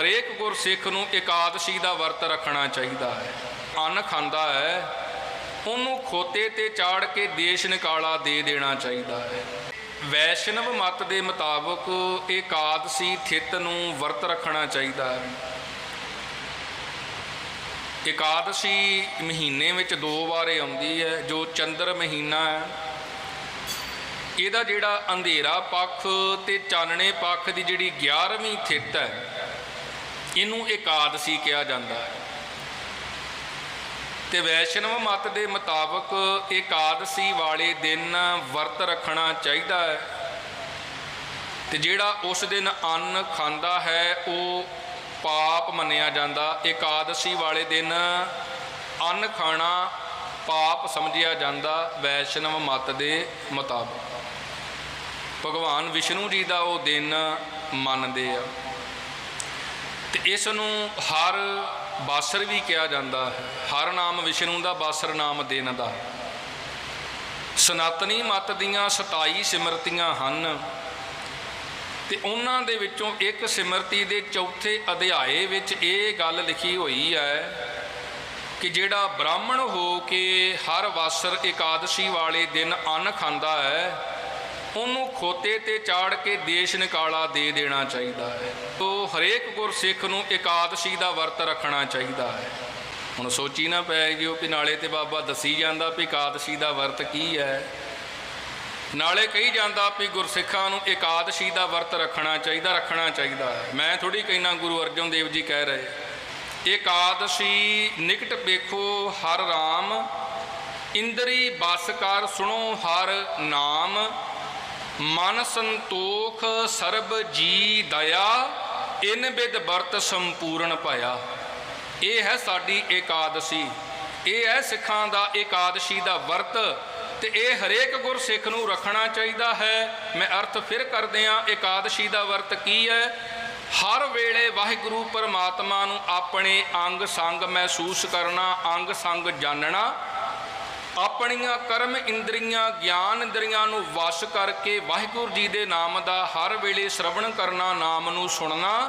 ਹਰੇਕ ਗੁਰਸਿੱਖ ਨੂੰ ਇਕਾਦਸ਼ੀ ਦਾ ਵਰਤ ਰੱਖਣਾ ਚਾਹੀਦਾ ਹੈ। ਅੰਨ ਖਾਂਦਾ ਹੈ, ਉਹਨੂੰ ਖੋਤੇ ਤੇ ਚਾੜ ਕੇ ਦੇਸ਼ ਨਿਕਾਲਾ ਦੇ ਦੇਣਾ ਚਾਹੀਦਾ ਹੈ। ਵੈਸ਼ਨਵ ਮਤ ਦੇ ਮੁਤਾਬਕ ਇਕਾਦਸ਼ੀ ਥਿਤ ਨੂੰ ਵਰਤ ਰੱਖਣਾ ਚਾਹੀਦਾ ਹੈ। ਇਕਾਦਸ਼ੀ ਮਹੀਨੇ ਵਿੱਚ ਦੋ ਵਾਰੇ ਆਉਂਦੀ ਹੈ, ਜੋ ਚੰਦਰ ਮਹੀਨਾ ਹੈ। ਇਹਦਾ ਜਿਹੜਾ ਅੰਧੇਰਾ ਪੱਖ ਤੇ ਚਾਨਣੇ ਪੱਖ ਦੀ ਜਿਹੜੀ 11ਵੀਂ ਥਿਤ ਹੈ ਇਹਨੂੰ ਇਕਾਦਸ਼ੀ ਕਿਹਾ ਜਾਂਦਾ। ਹੈ ਤੇ ਵੈਸ਼ਨਵ ਮਤ ਦੇ ਮੁਤਾਬਕ ਇਕਾਦਸ਼ੀ ਵਾਲੇ ਦਿਨ ਵਰਤ ਰੱਖਣਾ ਚਾਹੀਦਾ ਹੈ। ਤੇ ਜਿਹੜਾ ਉਸ ਦਿਨ ਅੰਨ ਖਾਂਦਾ ਹੈ, ਉਹ ਪਾਪ ਮੰਨਿਆ ਜਾਂਦਾ। ਏਕਾਦਸ਼ੀ ਵਾਲੇ ਦਿਨ ਅੰਨ ਖਾਣਾ ਪਾਪ ਸਮਝਿਆ ਜਾਂਦਾ ਵੈਸ਼ਨਵ ਮਤ ਦੇ ਮੁਤਾਬਕ। ਭਗਵਾਨ ਵਿਸ਼ਨੂੰ ਜੀ ਦਾ ਉਹ ਦਿਨ ਮੰਨਦੇ ਆ। ਤੇ ਇਸ ਨੂੰ ਹਰ ਬਾਸਰ ਵੀ ਕਿਹਾ ਜਾਂਦਾ ਹੈ। ਹਰ ਨਾਮ ਵਿਸ਼ਨੂੰ ਦਾ ਬਾਸਰ ਨਾਮ ਦਿਨ ਦਾ। ਸਨਾਤਨੀ ਮਤ ਦੀਆਂ 27 ਸਿਮਰਤੀਆਂ ਹਨ ਤੇ ਉਹਨਾਂ ਦੇ ਵਿੱਚੋਂ ਇੱਕ ਸਿਮਰਤੀ ਦੇ ਚੌਥੇ ਅਧਿਆਏ ਵਿੱਚ ਇਹ ਗੱਲ ਲਿਖੀ ਹੋਈ ਹੈ ਕਿ ਜਿਹੜਾ ਬ੍ਰਾਹਮਣ ਹੋ ਕੇ ਹਰ ਵਾਸਰ ਇਕਾਦਸ਼ੀ ਵਾਲੇ ਦਿਨ ਅੰਨ ਖਾਂਦਾ ਹੈ ਉਹਨੂੰ ਖੋਤੇ ਤੇ ਚਾੜ ਕੇ ਦੇਸ਼ ਨਿਕਾਲਾ ਦੇ ਦੇਣਾ ਚਾਹੀਦਾ ਹੈ। ਤੋ ਹਰੇਕ ਗੁਰਸਿੱਖ ਨੂੰ ਇਕਾਦਸ਼ੀ ਦਾ ਵਰਤ ਰੱਖਣਾ ਚਾਹੀਦਾ ਹੈ। ਹੁਣ ਸੋਚੀ ਨਾ ਪੈ ਜਿਓ ਕਿ ਨਾਲੇ ਤੇ ਬਾਬਾ ਦੱਸੀ ਜਾਂਦਾ ਵੀ ਇਕਾਦਸ਼ੀ ਦਾ ਵਰਤ ਕੀ ਹੈ। ਨਾਲੇ ਕਹੀ ਜਾਂਦਾ ਵੀ ਗੁਰਸਿੱਖਾਂ ਨੂੰ ਇਕਾਦਸ਼ੀ ਦਾ ਵਰਤ ਰੱਖਣਾ ਚਾਹੀਦਾ ਰੱਖਣਾ ਚਾਹੀਦਾ ਹੈ। ਮੈਂ ਥੋੜੀ ਕਹਿਣਾ ਗੁਰੂ ਅਰਜਨ ਦੇਵ ਜੀ ਕਹਿ ਰਹੇ। ਇਕਾਦਸ਼ੀ ਨਿਕਟ ਵੇਖੋ ਹਰ ਰਾਮ, ਇੰਦਰੀ ਬਸ ਕਰ ਸੁਣੋ ਹਰ ਨਾਮ ਮਨ ਸੰਤੋਖ ਸਰਬ ਜੀ ਦਇਆ, ਇਨ ਬਿਦ ਵਰਤ ਸੰਪੂਰਨ ਪਾਇਆ ਇਹ ਹੈ ਸਾਡੀ ਏਕਾਦਸ਼ੀ ਇਹ ਹੈ ਸਿੱਖਾਂ ਦਾ ਏਕਾਦਸ਼ੀ ਦਾ ਵਰਤ ਤੇ ਇਹ ਹਰੇਕ ਗੁਰਸਿੱਖ ਨੂੰ ਰੱਖਣਾ ਚਾਹੀਦਾ ਹੈ। ਮੈਂ ਅਰਥ ਫਿਰ ਕਰਦੇ ਆ ਏਕਾਦਸ਼ੀ ਦਾ ਵਰਤ ਕੀ ਹੈ? ਹਰ ਵੇਲੇ ਵਾਹਿਗੁਰੂ ਪਰਮਾਤਮਾ ਨੂੰ ਆਪਣੇ ਅੰਗ ਸੰਗ ਮਹਿਸੂਸ ਕਰਨਾ, ਅੰਗ ਸੰਗ ਜਾਣਨਾ ਆਪਣੀਆਂ ਕਰਮ ਇੰਦਰੀਆਂ, ਗਿਆਨ ਇੰਦਰੀਆਂ ਨੂੰ ਵਸ਼ ਕਰਕੇ ਵਾਹਿਗੁਰੂ ਜੀ ਦੇ ਨਾਮ ਦਾ ਹਰ ਵੇਲੇ ਸ਼ਰਵਣ ਕਰਨਾ, ਨਾਮ ਨੂੰ ਸੁਣਨਾ,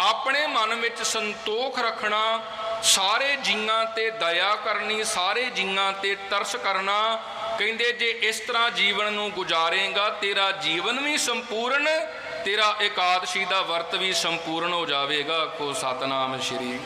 ਆਪਣੇ ਮਨ ਵਿੱਚ ਸੰਤੋਖ ਰੱਖਣਾ, ਸਾਰੇ ਜੀਆਂ ਤੇ ਦਇਆ ਕਰਨੀ, ਸਾਰੇ ਜੀਆਂ ਤੇ ਤਰਸ ਕਰਨਾ, ਕਹਿੰਦੇ ਜੇ ਇਸ ਤਰ੍ਹਾਂ ਜੀਵਨ ਨੂੰ ਗੁਜ਼ਾਰੇਗਾ, ਤੇਰਾ ਜੀਵਨ ਵੀ ਸੰਪੂਰਨ, ਤੇਰਾ ਇਕਾਦਸ਼ੀ ਦਾ ਵਰਤ ਵੀ ਸੰਪੂਰਨ ਹੋ ਜਾਵੇਗਾ ਕੋ ਸਤਨਾਮ ਸ਼੍ਰੀ